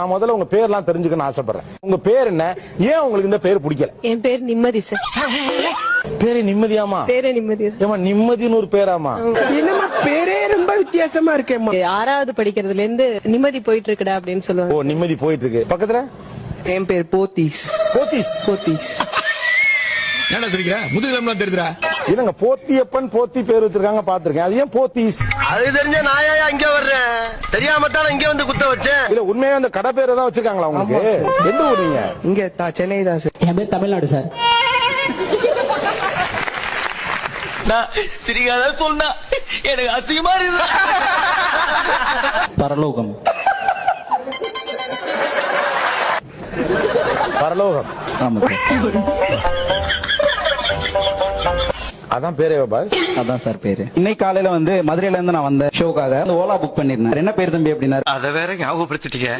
நான் முதல்ல உங்க பேர்லாம் தெரிஞ்சுக்கணும்னு ஆசைப்படுறேன். உங்க பேர் என்ன? ஏன் உங்களுக்கு இந்த பேர் பிடிக்கல? என் பேர் நிம்மதி சார் பேரு நிம்மதியாமா பேரே நிம்மதி ஏமா நிம்மதின்னு ஒரு பேராமா என்னம்மா பேரே ரொம்ப வித்தியாசமா இருக்கேம்மா. ஆறாவது படிக்கிறதுல இருந்து நிம்மதி போயிட்டு இருக்குடா அப்படின்னு ஓ சொல்லுவாங்க நிம்மதி போயிட்டு இருக்கு பக்கத்துல? என் பேர் போத்தீஸ். போத்தீஸ்? போத்தீஸ். என்ன சொல்லிக்கிற முதுகிலம்லாம் தெரியுதுடா. இல்லங்க போத்தியப்பன் போத்தி பேர் வச்சிருக்காங்க பாத்திருக்கேன் அது ஏன் போத்தீஸ்? அது தெரிஞ்ச நாயா இங்க வர்றேன் தெரியாம தான் இங்க வந்து குத்த வச்சேன். இல்ல உண்மையா அந்த கடை பேரை தான் வச்சிருக்காங்களா உங்களுக்கு? எந்த ஊர் நீங்க? இங்க தா சென்னை தான் சார். என் பேர் தமிழ்நாடு சார். சிரிக்காத சொன்னா எனக்கு அசிங்கமா இருக்கு பரலோகம். பரலோகம். ஆமா சார். அதான் பேரே பாஸ் அதான் சார் பேரு. இன்னைக்கு காலையில வந்து மதுரையில இருந்து நான் வந்த ஷோக்காக ஓலா புக் பண்ணிருந்தேன் என்ன பேர் தம்பி அப்படின்னாரு? அத வேற ஞாபகப்படுத்திட்டீங்க.